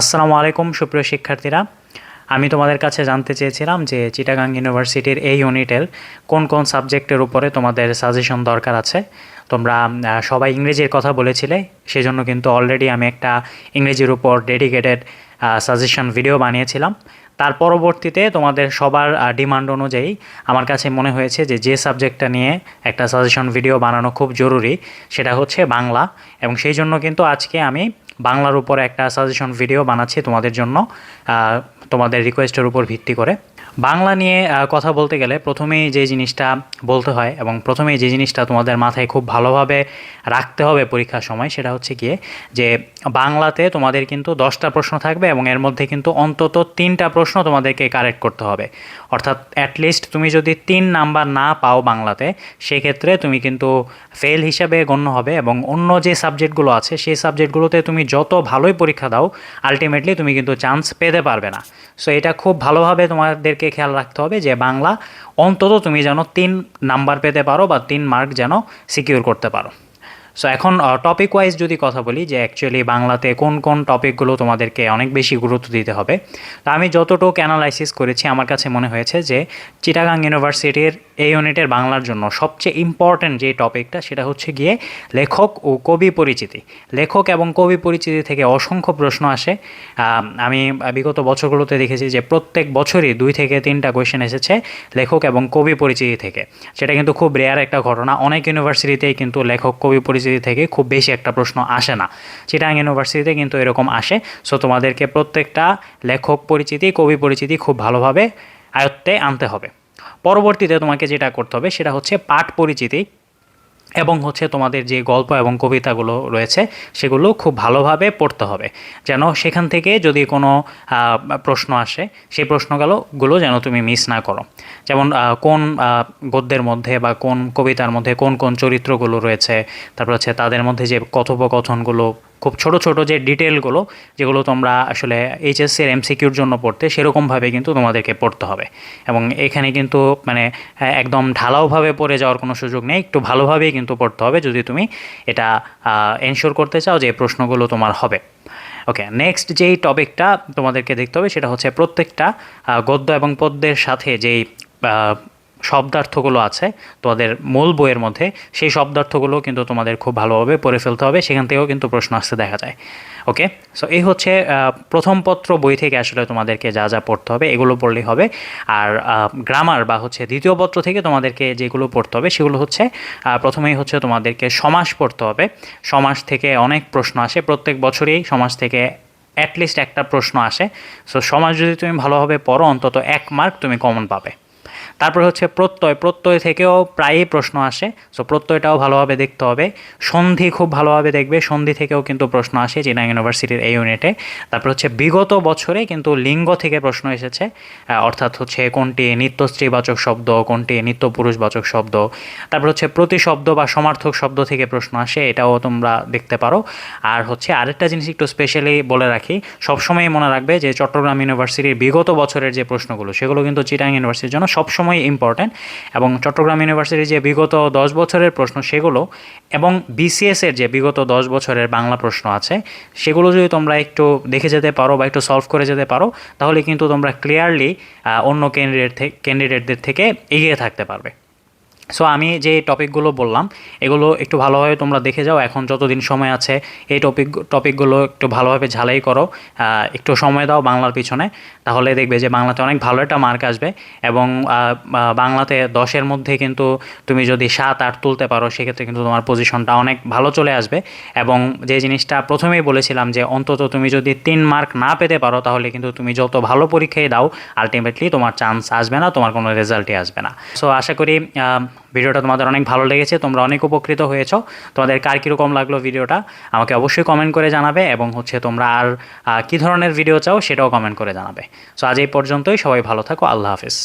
আসসালামু আলাইকুম, সুপ্রিয় শিক্ষার্থীরা। আমি তোমাদের কাছে জানতে চেয়েছিলাম যে চিটাগাং ইউনিভার্সিটির এই ইউনিটের কোন কোন সাবজেক্টের উপরে তোমাদের সাজেশন দরকার আছে। তোমরা সবাই ইংরেজির কথা বলেছিলে, সেজন্য কিন্তু অলরেডি আমি একটা ইংরেজির উপর ডেডিকেটেড সাজেশন ভিডিও বানিয়েছিলাম। তার পরবর্তীতে তোমাদের সবার ডিমান্ড অনুযায়ী আমার কাছে মনে হয়েছে যে যে সাবজেক্টটা নিয়ে একটা সাজেশন ভিডিও বানানো খুব জরুরি, সেটা হচ্ছে বাংলা। এবং সেই জন্য কিন্তু আজকে আমি বাংলার উপর একটা সাজেশন ভিডিও বানাচ্ছি তোমাদের জন্য তোমাদের রিকোয়েস্টের উপর ভিত্তি করে। বাংলা নিয়ে কথা বলতে গেলে প্রথমেই যে জিনিসটা বলতে হয় এবং প্রথমেই যে জিনিসটা তোমাদের মাথায় খুব ভালোভাবে রাখতে হবে পরীক্ষার সময়, সেটা হচ্ছে গিয়ে যে বাংলাতে তোমাদের কিন্তু দশটা প্রশ্ন থাকবে এবং এর মধ্যে কিন্তু অন্তত তিনটা প্রশ্ন তোমাদেরকে কারেক্ট করতে হবে। অর্থাৎ অ্যাটলিস্ট তুমি যদি তিন নাম্বার না পাও বাংলাতে, সেক্ষেত্রে তুমি কিন্তু ফেল হিসাবে গণ্য হবে এবং অন্য যে সাবজেক্টগুলো আছে, সেই সাবজেক্টগুলোতে তুমি যত ভালোই পরীক্ষা দাও আলটিমেটলি তুমি কিন্তু চান্স পেতে পারবে না। সো এটা খুব ভালোভাবে তোমাদেরকে খেয়াল রাখতে হবে যে বাংলা অন্তত তুমি যেন তিন নাম্বার পেতে পারো বা তিন মার্ক যেন সিকিউর করতে পারো। সো এখন টপিক ওয়াইজ যদি কথা বলি যে অ্যাকচুয়ালি বাংলাতে কোন কোন টপিকগুলো তোমাদেরকে অনেক বেশি গুরুত্ব দিতে হবে, তা আমি যতটুকু অ্যানালাইসিস করেছি, আমার কাছে মনে হয়েছে যে চিটাগাং ইউনিভার্সিটির এই ইউনিটের বাংলার জন্য সবচেয়ে ইম্পর্ট্যান্ট যে টপিকটা, সেটা হচ্ছে গিয়ে লেখক ও কবি পরিচিতি। লেখক এবং কবি পরিচিতি থেকে অসংখ্য প্রশ্ন আসে। আমি বিগত বছরগুলোতে দেখেছি যে প্রত্যেক বছরই দুই থেকে তিনটা কোয়েশ্চেন এসেছে লেখক এবং কবি পরিচিতি থেকে। সেটা কিন্তু খুব রেয়ার একটা ঘটনা। অনেক ইউনিভার্সিটিতেই কিন্তু লেখক, কবি পরিচিতি থেকে খুব বেশি একটা প্রশ্ন আসে না। চিটাং ইউনিভার্সিটিতে কিন্তু এরকম আসে। সো তোমাদেরকে প্রত্যেকটা লেখক পরিচিতি, কবি পরিচিতি খুব ভালোভাবে আয়ত্তে আনতে হবে। পরবর্তীতে তোমাকে যেটা করতে হবে সেটা হচ্ছে পাঠ পরিচিতি এবং হচ্ছে তোমাদের যে গল্প এবং কবিতাগুলো রয়েছে সেগুলো খুব ভালোভাবে পড়তে হবে। যেন সেখান থেকে যদি কোনো প্রশ্ন আসে, সেই প্রশ্নগুলো গুলো যেন তুমি মিস না করো। যেমন কোন গদ্যের মধ্যে বা কোন কবিতার মধ্যে কোন কোন চরিত্রগুলো রয়েছে, তারপর হচ্ছে তাদের মধ্যে যে কথোপকথনগুলো খুব ছোট ছোট যে ডিটেলগুলো, যেগুলো তোমরা আসলে এইচএসসির এমসিকিউর জন্য পড়তে, সেরকমভাবে কিন্তু তোমাদেরকে পড়তে হবে। এবং এখানে কিন্তু মানে একদম ঢালাওভাবে পড়ে যাওয়ার কোনো সুযোগ নেই, একটু ভালোভাবেই কিন্তু পড়তে হবে যদি তুমি এটা এনশোর করতে চাও যে প্রশ্নগুলো তোমার হবে। ওকে নেক্সট যেই টপিকটা তোমাদেরকে দেখতে হবে সেটা হচ্ছে প্রত্যেকটা গদ্য এবং পদ্যের সাথে যেই শব্দার্থগুলো আছে, তোমাদের মূল বইয়ের মধ্যে সেই শব্দার্থগুলো কিন্তু তোমাদের খুব ভালোভাবে পড়ে ফেলতে হবে, সেখান থেকেও কিন্তু প্রশ্ন আসতে দেখা যায়। ওকে সো এই হচ্ছে প্রথম পত্র বই থেকে আসলে তোমাদেরকে যা যা পড়তে হবে, এগুলো পড়লেই হবে। আর গ্রামার বা হচ্ছে দ্বিতীয় পত্র থেকে তোমাদেরকে যেগুলো পড়তে হবে, সেগুলো হচ্ছে প্রথমেই হচ্ছে তোমাদেরকে সমাস পড়তে হবে। সমাস থেকে অনেক প্রশ্ন আসে, প্রত্যেক বছরেই সমাজ থেকে অ্যাটলিস্ট একটা প্রশ্ন আসে। সো সমাজ যদি তুমি ভালোভাবে পড়ো, অন্তত এক মার্ক তুমি কমন পাবে। তারপর হচ্ছে প্রত্যয় প্রত্যয় থেকেও প্রায়ই প্রশ্ন আসে সো প্রত্যয়টাও ভালোভাবে দেখতে হবে। সন্ধি খুব ভালোভাবে দেখবে, সন্ধি থেকেও কিন্তু প্রশ্ন আসে চিনা ইউনিভার্সিটির এই ইউনিটে তারপর হচ্ছে বিগত বছরে কিন্তু লিঙ্গ থেকে প্রশ্ন এসেছে অর্থাৎ হচ্ছে কোনটি নিত্য স্ত্রীবাচক শব্দ, কোনটি নিত্য পুরুষবাচক শব্দ। তারপর হচ্ছে প্রতিশব্দ বা সমার্থক শব্দ থেকে প্রশ্ন আসে, এটাও তোমরা দেখতে পারো। আর হচ্ছে আরেকটা জিনিস একটু স্পেশালি বলে রাখি সবসময় মনে রাখবে যে চট্টগ্রাম ইউনিভার্সিটির বিগত বছরের যে প্রশ্নগুলো, সেগুলো কিন্তু চিটাং ইউনিভার্সিটির জন্য সবসময় ইম্পর্ট্যান্ট এবং চট্টগ্রাম ইউনিভার্সিটির যে বিগত দশ বছরের প্রশ্ন সেগুলো এবং বিসিএসের যে বিগত দশ বছরের বাংলা প্রশ্ন আছে, সেগুলো যদি তোমরা একটু দেখে যেতে পারো বা একটু সলভ করে যেতে পারো, তাহলে কিন্তু তোমরা ক্লিয়ারলি অন্য ক্যান্ডিডেট ক্যান্ডিডেটদের থেকে এগিয়ে থাকতে পারবে। সো আমি যে টপিকগুলো বললাম, এগুলো একটু ভালোভাবে তোমরা দেখে যাও। এখন যতদিন সময় আছে, এই টপিক টপিকগুলো একটু ভালোভাবে ঝালাই করো। একটু সময় দাও বাংলার পিছনে। তাহলে দেখবে যে বাংলাতে অনেক ভালো একটা মার্ক আসবে এবং বাংলাতে দশের মধ্যে কিন্তু তুমি যদি সাত, আট তুলতে পারো, সেক্ষেত্রে কিন্তু তোমার পজিশনটা অনেক ভালো চলে আসবে। এবং যে জিনিসটা প্রথমেই বলেছিলাম যে অন্তত তুমি যদি তিন মার্ক না পেতে পারো, তাহলে কিন্তু তুমি যত ভালো পরীক্ষায় দাও আলটিমেটলি তোমার চান্স আসবে না, তোমার কোনো রেজাল্টই আসবে না। সো আশা করি ভিডিওটা তোমাদের অনেক ভালো লেগেছে, তোমরা অনেক উপকৃত হয়েছো। তোমাদের কার কীরকম লাগল ভিডিওটা আমাকে অবশ্যই কমেন্ট করে জানাবে এবং হচ্ছে তোমরা আর কী ধরনের ভিডিও চাও সেটাও কমেন্ট করে জানাবে। সো আজ এই পর্যন্তই, সবাই ভালো থাকো, আল্লাহ হাফিজ।